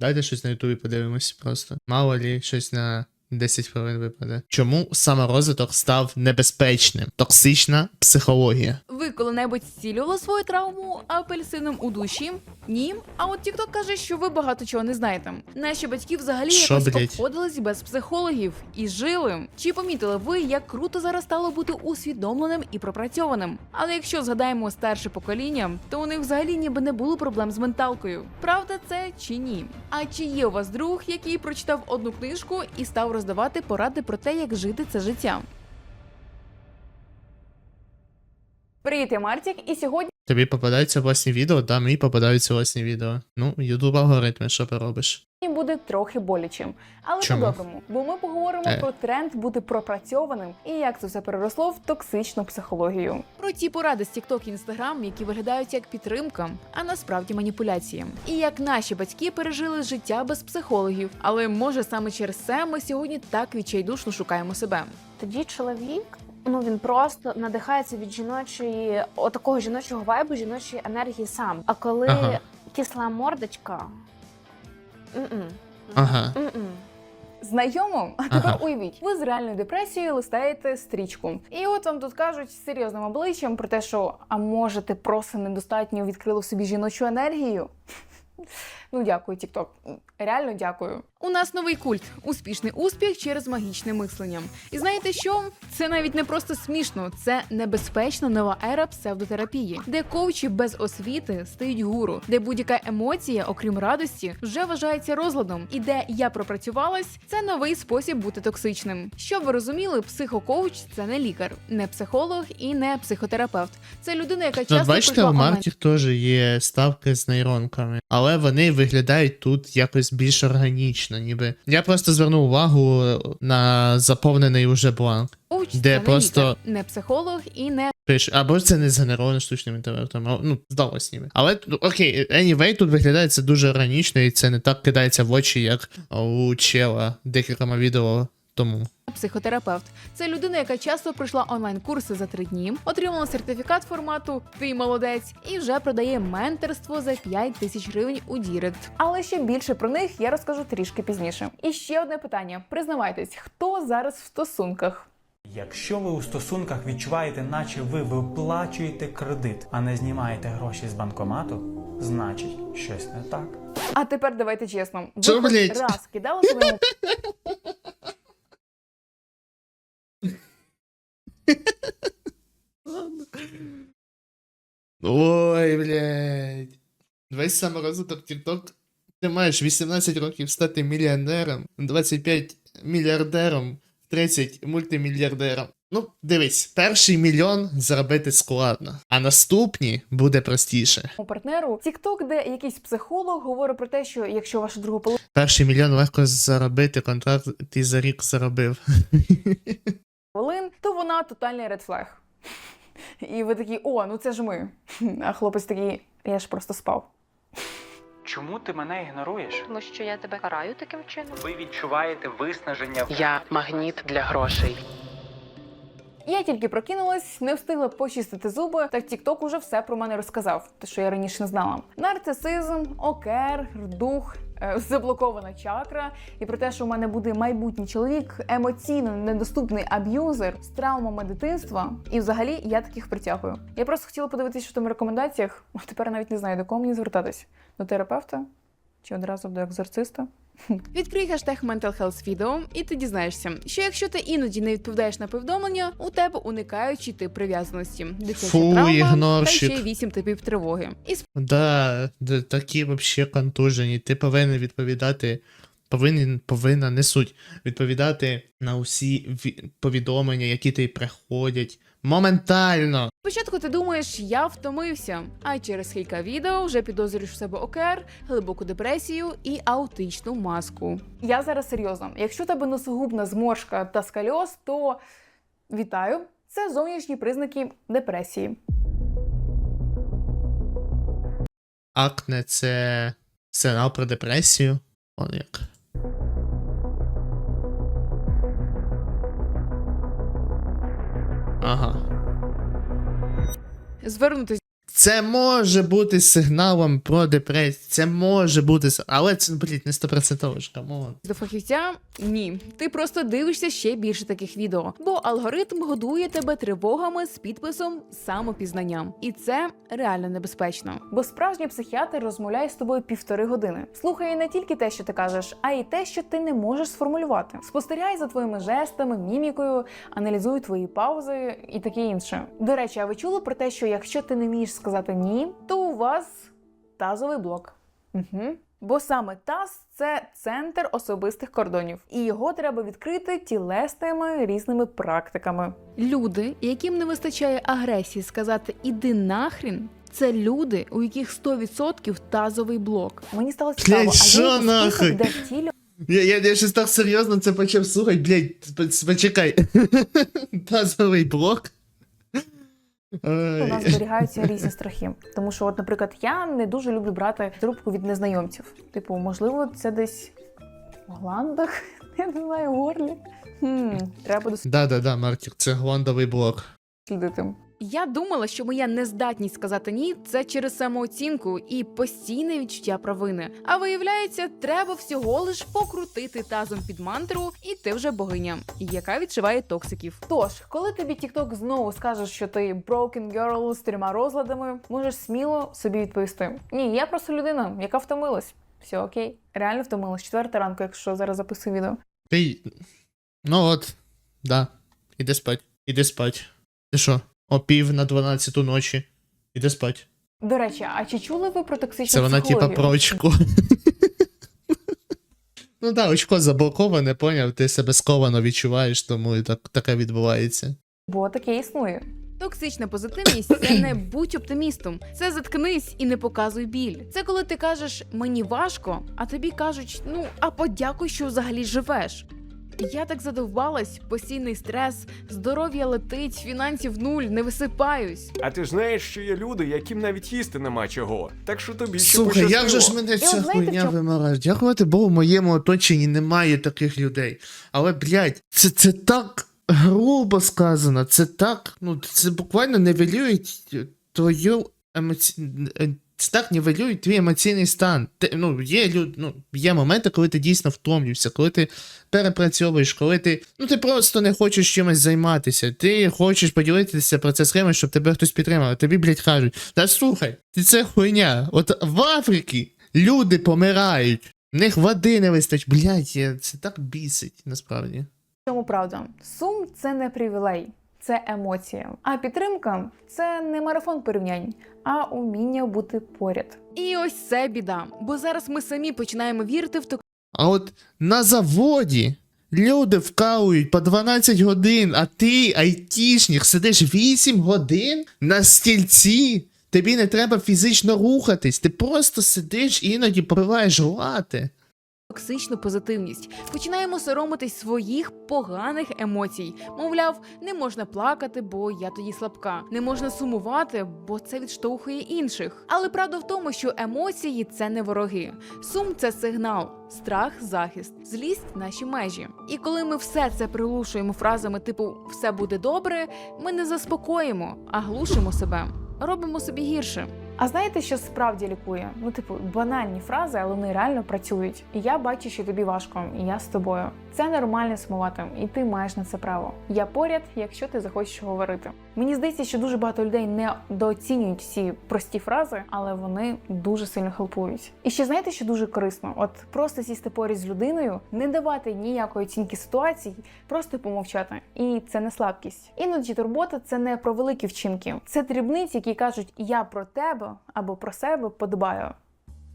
Дайте щось на Ютубі подивимось просто. Мало лі щось на 10 хвилин випаде. Чому саморозвиток став небезпечним? Токсична психологія. Ви коли-небудь зцілювали свою травму апельсином у душі? Ні. А от TikTok каже, що ви багато чого не знаєте. Наші батьки взагалі Що, якось блядь? обходились без психологів і жили. Чи помітили ви, як круто зараз стало бути усвідомленим і пропрацьованим? Але якщо згадаємо старше покоління, то у них взагалі ніби не було проблем з менталкою. Правда це чи ні? А чи є у вас друг, який прочитав одну книжку і став роздавати поради про те, як жити це життя? Привіт, я Мартік, і сьогодні. Тобі попадаються власні відео, да, мені попадаються власні відео. Ну, Ютуб алгоритми, що поробиш? буде трохи болячим, але Чому? по-доброму, бо ми поговоримо Е. про тренд бути пропрацьованим і як це все переросло в токсичну психологію. Про ті поради з TikTok і Instagram, які виглядають як підтримка, а насправді маніпуляції. І як наші батьки пережили життя без психологів. Але може саме через це ми сьогодні так відчайдушно шукаємо себе. Тоді чоловік, ну він просто надихається від жіночої, отакого жіночого вайбу, жіночої енергії сам. А коли Ага. кисла мордочка. м-м, Ага. м-м. Знайомо, а тепер Ага. уявіть, ви з реальною депресією листаєте стрічку. І от вам тут кажуть з серйозним обличчям про те, що а може ти просто недостатньо відкрила в собі жіночу енергію. Ну, дякую, TikTok. Реально дякую. У нас новий культ успішний успіх через магічне мислення. І знаєте що? Це навіть не просто смішно, це небезпечна нова ера псевдотерапії, де коучі без освіти стають гуру, де будь-яка емоція, окрім радості, вже вважається розладом, і де я пропрацювалась, це новий спосіб бути токсичним. Щоб ви розуміли, психокоуч це не лікар, не психолог і не психотерапевт. Це людина, яка Ну, часто бачите, у Марті теж є ставки з нейронками, але вони виглядають тут якось більш органічно, ніби. Я просто звернув увагу на заповнений уже бланк. коуч, де просто- лікар, не психолог і не Пиш, або це не згенеровано штучним інтелектом, а, ну, здалось ніби. Але ну, окей, anyway, тут виглядає це дуже органічно, і це не так кидається в очі, як у чела декількома відео тому. психотерапевт. Це людина, яка часто пройшла онлайн-курси за три дні, отримала сертифікат формату Ти молодець і вже продає менторство за 5 тисяч гривень у Дірект. Але ще більше про них я розкажу трішки пізніше. І ще одне питання: признавайтесь, хто зараз в стосунках? Якщо ви у стосунках відчуваєте, наче ви виплачуєте кредит, а не знімаєте гроші з банкомату, значить щось не так. А тепер давайте чесно. Ви Що, хоч блядь? раз кидали своєму Ой, блядь. Весь саморозвиток TikTok. Ти маєш 18 років стати мільйонером, 25 мільярдером, 30 мультимільярдером. Ну, дивись, перший мільйон заробити складно, а наступні буде простіше. У партнеру TikTok, де якийсь психолог говорить про те, що якщо ваша друга половина Перший мільйон легко заробити, контракт ти за рік заробив. хвилин, то вона тотальний редфлег. І ви такі, о, ну це ж ми. А хлопець такий, я ж просто спав. Чому ти мене ігноруєш? Тому що я тебе караю таким чином. Ви відчуваєте виснаження. Я магніт для грошей. Я тільки прокинулась, не встигла почистити зуби, так TikTok уже все про мене розказав, те, що я раніше не знала. Нарцисизм, окер, дух, е, заблокована чакра, і про те, що у мене буде майбутній чоловік, емоційно недоступний аб'юзер з травмами дитинства. І взагалі я таких притягую. Я просто хотіла подивитися, що там в рекомендаціях, тепер навіть не знаю, до кого мені звертатись. До терапевта чи одразу до екзорциста. Відкрий хештег Mental Health відео, і ти дізнаєшся, що якщо ти іноді не відповідаєш на повідомлення, у тебе уникаючий тип прив'язаності, дитяча Фу, травма ігнорщик. та ще вісім типів тривоги. І Да, да, такі вообще контужені. Ти повинен відповідати. Повинен, повинна не суть відповідати на усі повідомлення, які тобі приходять. Моментально. спочатку ти думаєш, я втомився, а через кілька відео вже підозрюєш в себе окер, глибоку депресію і аутичну маску. Я зараз серйозно. Якщо тебе носогубна зморшка та скальоз, то вітаю. Це зовнішні признаки депресії. Акне це сигнал про депресію. Он як. Звернутися Це може бути сигналом про депресію. Це може бути. с- Але це, блін, не 100% ж, камон. До фахівця ні. Ти просто дивишся ще більше таких відео, бо алгоритм годує тебе тривогами з підписом самопізнання. І це реально небезпечно. Бо справжній психіатр розмовляє з тобою півтори години. Слухає не тільки те, що ти кажеш, а й те, що ти не можеш сформулювати. Спостерігає за твоїми жестами, мімікою, аналізує твої паузи і таке інше. До речі, а ви чули про те, що якщо ти не вмієш сказати ні, то у вас тазовий блок. Угу. Бо саме таз це центр особистих кордонів, і його треба відкрити тілесними різними практиками. Люди, яким не вистачає агресії сказати іди нахрін. Це люди, у яких 100% тазовий блок. Мені стало цікаво, Блядь, а що нахуй? список, де втілювати Я, я, я щось так серйозно це почав слухати, блядь, п- почекай. Тазовий блок. У нас зберігаються різні страхи. Тому що, от, наприклад, я не дуже люблю брати трубку від незнайомців. Типу, можливо, це десь в гландах, я не знаю, в горлі. Хм, треба Да-да-да, Мартір, це гландовий блок. Я думала, що моя нездатність сказати ні це через самооцінку і постійне відчуття провини. А виявляється, треба всього лиш покрутити тазом під мантру, і ти вже богиня, яка відчуває токсиків. Тож, коли тобі TikTok знову скаже, що ти broken girl з трьома розладами, можеш сміло собі відповісти: ні, я просто людина, яка втомилась. Все окей, реально втомилась. Четверта ранку, якщо зараз записую відео. Ти. Ну от, да. Іди спать. Іди спать. Ти що? О пів на 12 ночі. Іди спать. До речі, а чи чули ви про токсичну Це вона типа про очко. Ну да, очко заблоковане, поняв, ти себе сковано відчуваєш, тому і так, таке відбувається. Бо таке існує. Токсична позитивність це не будь оптимістом. Це заткнись і не показуй біль. Це коли ти кажеш мені важко, а тобі кажуть, ну а подякуй, що взагалі живеш. Я так задовбалась, постійний стрес, здоров'я летить, фінансів нуль, не висипаюсь. А ти ж знаєш, що є люди, яким навіть їсти нема чого. Так що тобі ще Слухай, як же ж мене от ця знаєте, в хуйня чому- вимирає? Дякувати Богу, в моєму оточенні немає таких людей. Але, блядь, це, це так грубо сказано, це так, ну, це буквально нівелюють твою емоці... е, Це так нівелюють твій емоційний стан. Ти, ну, є, люд... ну, є моменти, коли ти дійсно втомлюєшся, коли ти перепрацьовуєш, коли ти. Ну, ти просто не хочеш чимось займатися. Ти хочеш поділитися про це з кимось, щоб тебе хтось підтримав. Тобі, блядь, кажуть, та слухай, ти це хуйня. От в Африці люди помирають. В них води не вистачить. Блядь, це так бісить, насправді. Чому правда? Сум це не привілей, це емоція. А підтримка це не марафон порівнянь, а уміння бути поряд. І ось це біда, бо зараз ми самі починаємо вірити в А от на заводі люди вкалують по 12 годин, а ти, айтішник, сидиш 8 годин на стільці. Тобі не треба фізично рухатись, ти просто сидиш і іноді попиваєш лати. Токсичну позитивність. Починаємо соромитись своїх поганих емоцій. Мовляв, не можна плакати, бо я тоді слабка. Не можна сумувати, бо це відштовхує інших. Але правда в тому, що емоції це не вороги. Сум це сигнал, страх, захист, злість наші межі. І коли ми все це приглушуємо фразами типу все буде добре, ми не заспокоїмо, а глушимо себе. Робимо собі гірше. А знаєте, що справді лікує? Ну, типу, банальні фрази, але вони реально працюють. І я бачу, що тобі важко, і я з тобою. Це нормально сумувати, і ти маєш на це право. Я поряд, якщо ти захочеш говорити. Мені здається, що дуже багато людей недооцінюють всі прості фрази, але вони дуже сильно хелпують. І ще знаєте, що дуже корисно? От просто сісти поряд з людиною, не давати ніякої оцінки ситуації, просто помовчати. І це не слабкість. Іноді турбота це не про великі вчинки, це дрібниці, які кажуть я про тебе або про себе подбаю.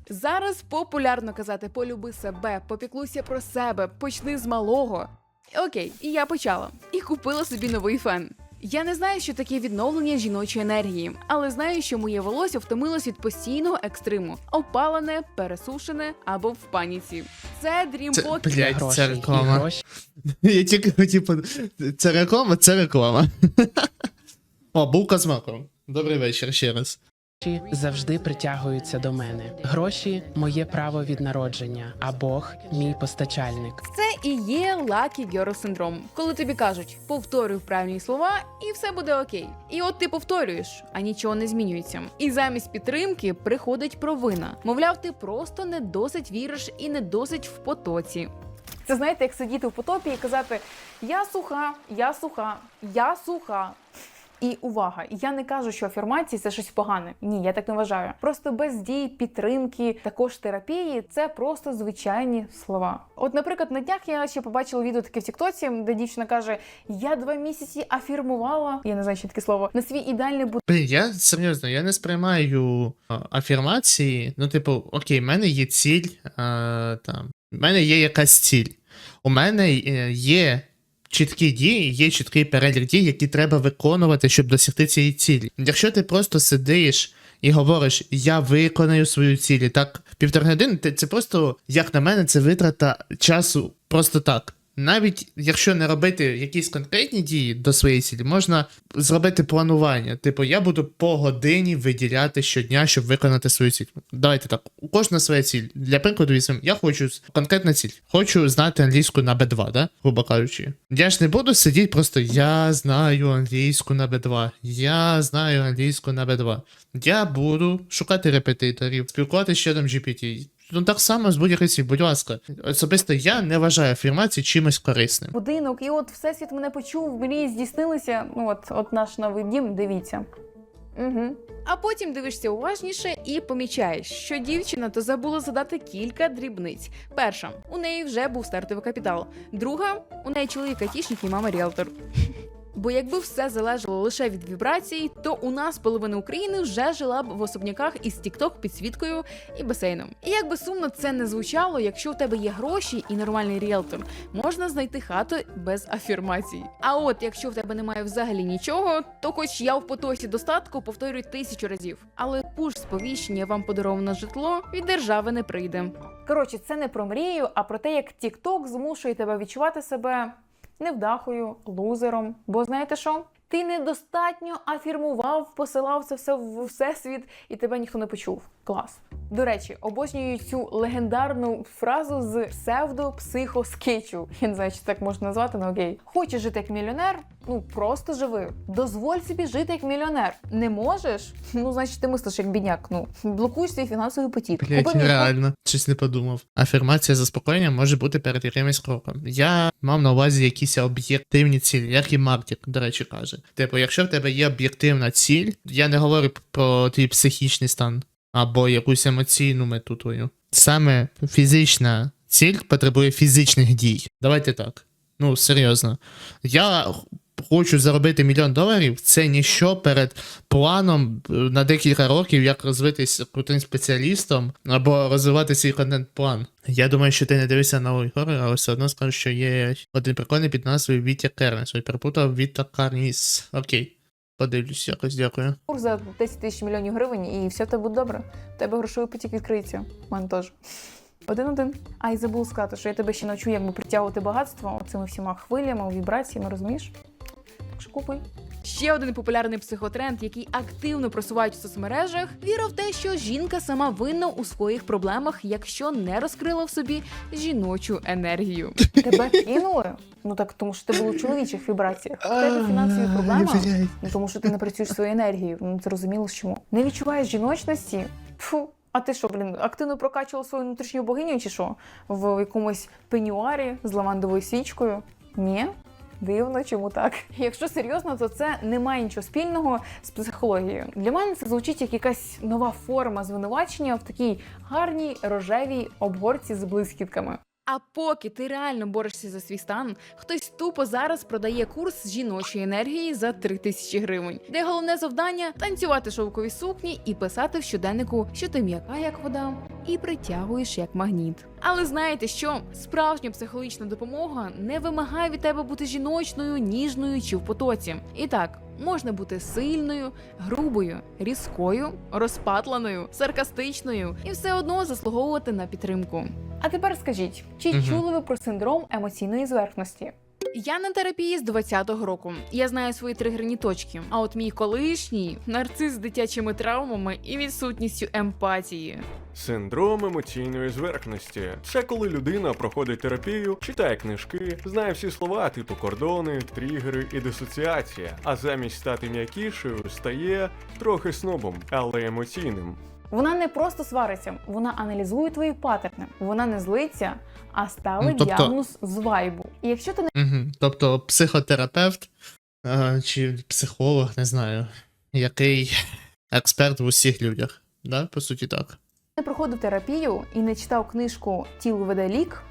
Зараз популярно казати полюби себе, попіклуйся про себе, почни з малого. Окей, і я почала і купила собі новий фен. Я не знаю, що таке відновлення жіночої енергії, але знаю, що моє волосся втомилось від постійного екстриму, опалене, пересушене або в паніці. Це Це, дрімпот. блядь, це реклама. Я тільки хотів. Це реклама, це реклама. О, булка з маком. Добрий вечір ще раз. Гроші завжди притягуються до мене. Гроші моє право від народження, а Бог мій постачальник. Це і є Lucky Girl синдром, коли тобі кажуть, повторюй правильні слова, і все буде окей. І от ти повторюєш, а нічого не змінюється. І замість підтримки приходить провина. Мовляв, ти просто не досить віриш і не досить в потоці. Це знаєте, як сидіти в потопі і казати: Я суха, я суха, я суха. І увага, я не кажу, що афірмації це щось погане. Ні, я так не вважаю. Просто без дій, підтримки, також терапії це просто звичайні слова. От, наприклад, на днях я ще побачила відео таке в Тіктоці, де дівчина каже: Я два місяці афірмувала, я не знаю, що таке слово, на свій ідеальний Блін, я серйозно, я не сприймаю афірмації. Ну, типу, окей, в мене є ціль, а, там, в мене є якась ціль. У мене е, є чіткі дії, є чіткий перелік дій, які треба виконувати, щоб досягти цієї цілі. Якщо ти просто сидиш і говориш, я виконаю свою цілі. так півтори години, це просто, як на мене, це витрата часу просто так. Навіть якщо не робити якісь конкретні дії до своєї цілі, можна зробити планування. Типу, я буду по годині виділяти щодня, щоб виконати свою ціль. Давайте так, у кожна своя ціль. Для прикладу візьмемо, я хочу конкретна ціль. Хочу знати англійську на B2, да? грубо кажучи. Я ж не буду сидіти просто я знаю англійську на B2. Я знаю англійську на B2. Я буду шукати репетиторів, спілкуватися з чатом GPT. Ну так само з будь-якої цілі, будь ласка. Особисто я не вважаю афірмації чимось корисним. будинок, і от всесвіт мене почув, мрії здійснилися. Ну от, от наш новий дім, дивіться. Угу. А потім дивишся уважніше і помічаєш, що дівчина то забула задати кілька дрібниць. Перша, у неї вже був стартовий капітал. Друга, у неї чоловік айтішник і мама ріелтор. Бо якби все залежало лише від вібрацій, то у нас половина України вже жила б в особняках із тікток підсвіткою і басейном. І як би сумно це не звучало, якщо у тебе є гроші і нормальний ріелтор, можна знайти хату без афірмацій. А от якщо в тебе немає взагалі нічого, то хоч я в потоці достатку повторюю тисячу разів. Але пуш сповіщення вам подаровано житло від держави не прийде. Коротше, це не про мрію, а про те, як TikTok змушує тебе відчувати себе невдахою, лузером. Бо знаєте що? Ти недостатньо афірмував, посилав це все в всесвіт, і тебе ніхто не почув. Клас. До речі, обожнюю цю легендарну фразу з псевдо-психоскетчу. Я не знаю, чи так можна назвати, але окей. Хочеш жити як мільйонер? Ну просто живи. Дозволь собі жити як мільйонер. Не можеш? Ну, значить, ти мислиш як бідняк. Ну блокуй свій фінансовий потік. Блять, реально, щось не подумав. Афірмація заспокоєння може бути перед якимось кроком. Я мав на увазі якісь об'єктивні цілі, як і Мартік, до речі, каже. Типу, якщо в тебе є об'єктивна ціль, я не говорю про твій психічний стан або якусь емоційну мету твою. Саме фізична ціль потребує фізичних дій. Давайте так. Ну, серйозно. Я хочу заробити мільйон доларів, це ніщо перед планом е, на декілька років, як розвитись крутим спеціалістом або розвивати свій контент-план. Я думаю, що ти не дивишся новий гори, але все одно скажу, що є один прикольний під назвою Вітя Кернес. Перепутав Віта Карніс. Окей. Подивлюсь якось, дякую. курс за 10 тисяч мільйонів гривень, і все тебе буде добре. У тебе грошовий потік відкриється. У мене теж. Один-один. А й забув сказати, що я тебе ще навчу, як би притягувати багатство оцими всіма хвилями, вібраціями, розумієш? Так що купуй. Ще один популярний психотренд, який активно просувають в соцмережах, віра в те, що жінка сама винна у своїх проблемах, якщо не розкрила в собі жіночу енергію. Тебе кинули? Ну так тому що ти був у чоловічих вібраціях. Тебе фінансові проблеми. Ну, тому що ти не працюєш своєю енергією. Ну зрозуміло з чому. Не відчуваєш жіночності? Фу. А ти що, блін, активно прокачував свою внутрішню богиню чи що? В якомусь пенюарі з лавандовою свічкою? Ні? Дивно, чому так? Якщо серйозно, то це не має нічого спільного з психологією. Для мене це звучить як якась нова форма звинувачення в такій гарній рожевій обгорці з блискітками. А поки ти реально борешся за свій стан, хтось тупо зараз продає курс жіночої енергії за 3 тисячі гривень, де головне завдання танцювати шовкові сукні і писати в щоденнику, що ти м'яка як вода, і притягуєш як магніт. Але знаєте що? Справжня психологічна допомога не вимагає від тебе бути жіночною, ніжною чи в потоці. І так. Можна бути сильною, грубою, різкою, розпатланою, саркастичною і все одно заслуговувати на підтримку. А тепер скажіть, чи угу. чули ви про синдром емоційної зверхності? Я на терапії з 20-го року. Я знаю свої тригерні точки. А от мій колишній нарцис з дитячими травмами і відсутністю емпатії. Синдром емоційної зверхності це коли людина проходить терапію, читає книжки, знає всі слова, типу кордони, тригери і дисоціація, а замість стати м'якішою стає трохи снобом, але емоційним. Вона не просто свариться, вона аналізує твої паттерни. Вона не злиться, а ставить Ну, тобто- діагноз з вайбу. І якщо ти не Угу. Тобто психотерапевт е, чи психолог, не знаю, який експерт в усіх людях. Да? По суті, так. не проходив терапію і не читав книжку Тіло веде лік.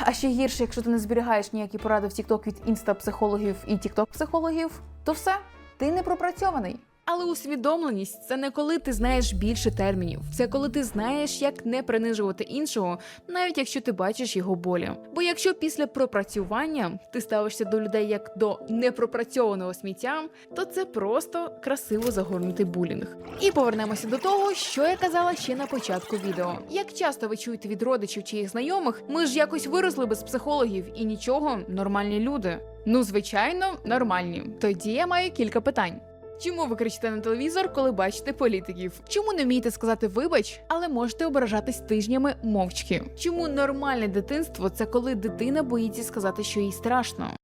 А ще гірше, якщо ти не зберігаєш ніякі поради в TikTok від інста-психологів і TikTok-психологів, то все, ти не пропрацьований. Але усвідомленість це не коли ти знаєш більше термінів, це коли ти знаєш, як не принижувати іншого, навіть якщо ти бачиш його болі. Бо якщо після пропрацювання ти ставишся до людей як до непропрацьованого сміття, то це просто красиво загорнутий булінг. І повернемося до того, що я казала ще на початку відео. Як часто ви чуєте від родичів чи їх знайомих, ми ж якось виросли без психологів і нічого, нормальні люди. Ну, звичайно, нормальні. Тоді я маю кілька питань. Чому ви кричите на телевізор, коли бачите політиків? Чому не вмієте сказати вибач, але можете ображатись тижнями мовчки? Чому нормальне дитинство це коли дитина боїться сказати, що їй страшно?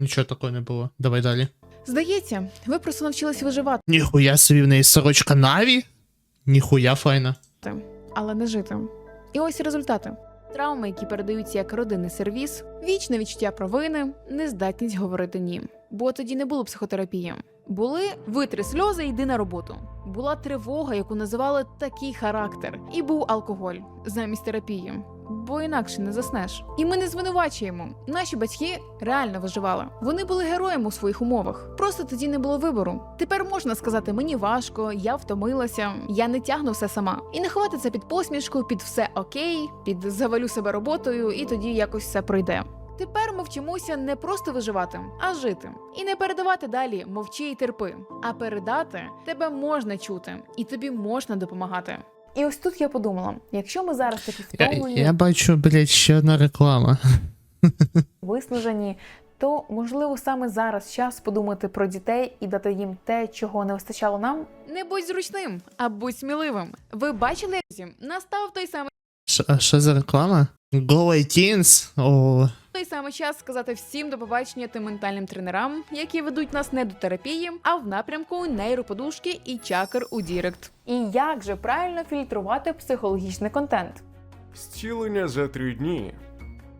Нічого такого не було. Давай далі. Здається, ви просто навчились виживати, Ніхуя собі в неї сорочка Наві? Ніхуя файна. але не жити. І ось результати. Травми, які передаються як родинний сервіс, вічне відчуття провини, нездатність говорити ні. Бо тоді не було психотерапії. Були витри сльози, йди на роботу. Була тривога, яку називали такий характер, і був алкоголь замість терапії. Бо інакше не заснеш. І ми не звинувачуємо. Наші батьки реально виживали. Вони були героями у своїх умовах. Просто тоді не було вибору. Тепер можна сказати, мені важко, я втомилася, я не тягну все сама. І не ховати це під посмішку, під все окей, під завалю себе роботою, і тоді якось все пройде. Тепер ми вчимося не просто виживати, а жити. І не передавати далі мовчи і терпи, а передати тебе можна чути, і тобі можна допомагати. І ось тут я подумала: якщо ми зараз такі Я, втомлені, я бачу, блядь, ще одна реклама. виснажені, то можливо саме зараз час подумати про дітей і дати їм те, чого не вистачало нам. Не будь зручним, а будь сміливим. Ви бачили, друзі, настав той самий Ш- А що за реклама? Go Teens? О, той самий час сказати всім до побачення тим ментальним тренерам, які ведуть нас не до терапії, а в напрямку нейроподушки і чакр у Дірект. І як же правильно фільтрувати психологічний контент? Зцілення за три дні.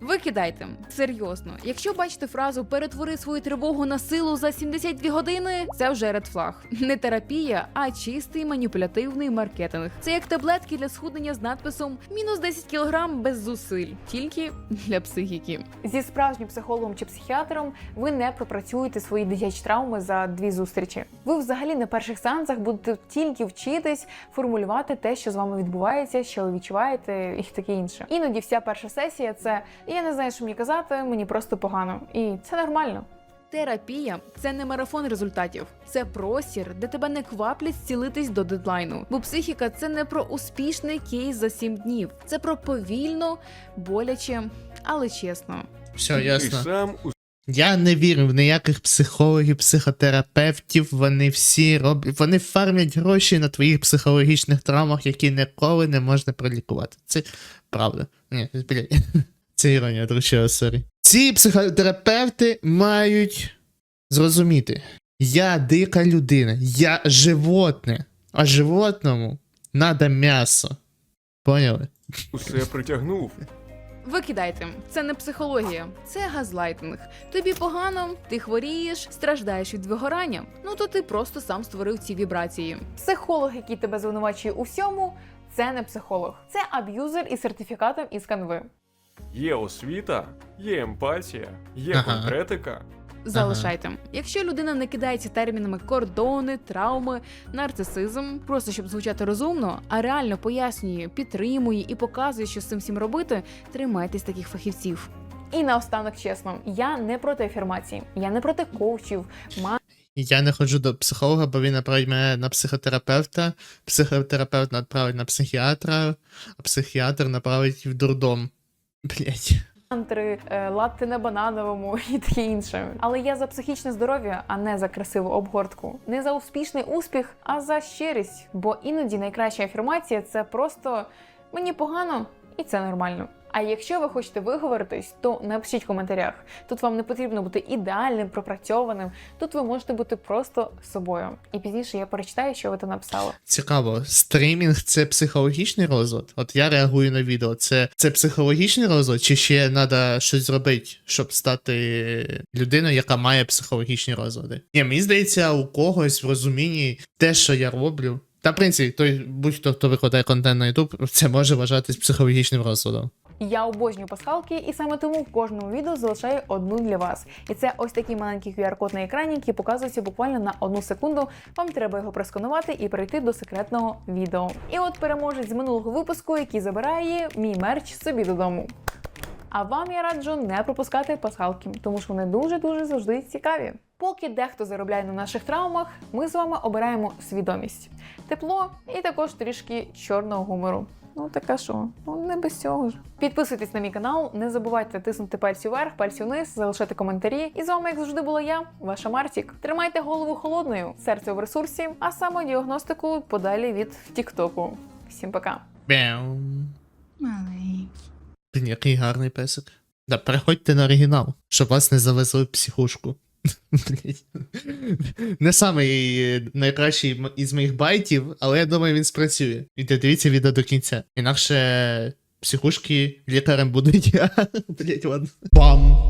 Викидайте серйозно. Якщо бачите фразу перетвори свою тривогу на силу за 72 години, це вже редфлаг. Не терапія, а чистий маніпулятивний маркетинг. Це як таблетки для схуднення з надписом мінус 10 кг без зусиль, тільки для психіки. Зі справжнім психологом чи психіатром ви не пропрацюєте свої дитячі травми за дві зустрічі. Ви взагалі на перших сеансах будете тільки вчитись формулювати те, що з вами відбувається, що ви відчуваєте, і таке інше. Іноді вся перша сесія це я не знаю, що мені казати, мені просто погано, і це нормально. Терапія це не марафон результатів, це простір, де тебе не кваплять зцілитись до дедлайну. Бо психіка це не про успішний кейс за сім днів, це про повільно, боляче, але чесно. все ясно. сам Я не вірю в ніяких психологів, психотерапевтів. Вони всі роблять. Вони фармлять гроші на твоїх психологічних травмах, які ніколи не можна пролікувати. Це правда. Ні, блядь. Це іронія, друзі, сорі. Ці психотерапевти мають зрозуміти. Я дика людина, я животне, а животному надо м'ясо. Поняли? усе притягнув. Викидайте, це не психологія, це газлайтинг. Тобі погано, ти хворієш, страждаєш від вигорання. Ну то ти просто сам створив ці вібрації. Психолог, який тебе звинувачує у всьому, це не психолог, це аб'юзер із сертифікатом із канви. Є освіта, є емпатія, є Ага. конкретика. Залишайте. Якщо людина не кидається термінами кордони, травми, нарцисизм, просто щоб звучати розумно, а реально пояснює, підтримує і показує, що з цим всім робити, тримайтесь таких фахівців. І наостанок, чесно, я не проти афірмації, я не проти коучів, Я не ходжу до психолога, бо він направить мене на психотерапевта, психотерапевт направить на психіатра, а психіатр направить в дурдом. Блять. Антри, е, латти на банановому і таке інше. Але я за психічне здоров'я, а не за красиву обгортку. Не за успішний успіх, а за щирість. Бо іноді найкраща афірмація це просто мені погано і це нормально. А якщо ви хочете виговоритись, то напишіть в коментарях. Тут вам не потрібно бути ідеальним, пропрацьованим. Тут ви можете бути просто собою. І пізніше я перечитаю, що ви там написали. Цікаво, стрімінг це психологічний розлад? От я реагую на відео. Це, це психологічний розлад, чи ще треба щось зробити, щоб стати людиною, яка має психологічні розлади? Ні, мені здається, у когось в розумінні те, що я роблю. Та, в принципі, той будь-хто, хто викладає контент на YouTube, це може вважатись психологічним розладом. Я обожнюю пасхалки, і саме тому в кожному відео залишаю одну для вас. І це ось такий маленький QR-код на екрані, який показується буквально на одну секунду. Вам треба його просканувати і перейти до секретного відео. І от переможець з минулого випуску, який забирає мій мерч собі додому. А вам я раджу не пропускати пасхалки, тому що вони дуже дуже завжди цікаві. Поки дехто заробляє на наших травмах, ми з вами обираємо свідомість, тепло і також трішки чорного гумору. Ну така що, ну не без цього ж. Підписуйтесь на мій канал, не забувайте тиснути пальці вверх, пальці вниз, залишати коментарі. І з вами, як завжди, була я, ваша Мартік. Тримайте голову холодною, серце в ресурсі, а самодіагностику подалі від Тіктоку. Всім пока. Бям. Блін, який гарний песик. Да, переходьте на оригінал, щоб вас не завезли в психушку. Не самий найкращий із моїх байтів, але я думаю, він спрацює. І дивіться відео до кінця. Інакше психушки лікарем будуть. Блять, ладно. Бам!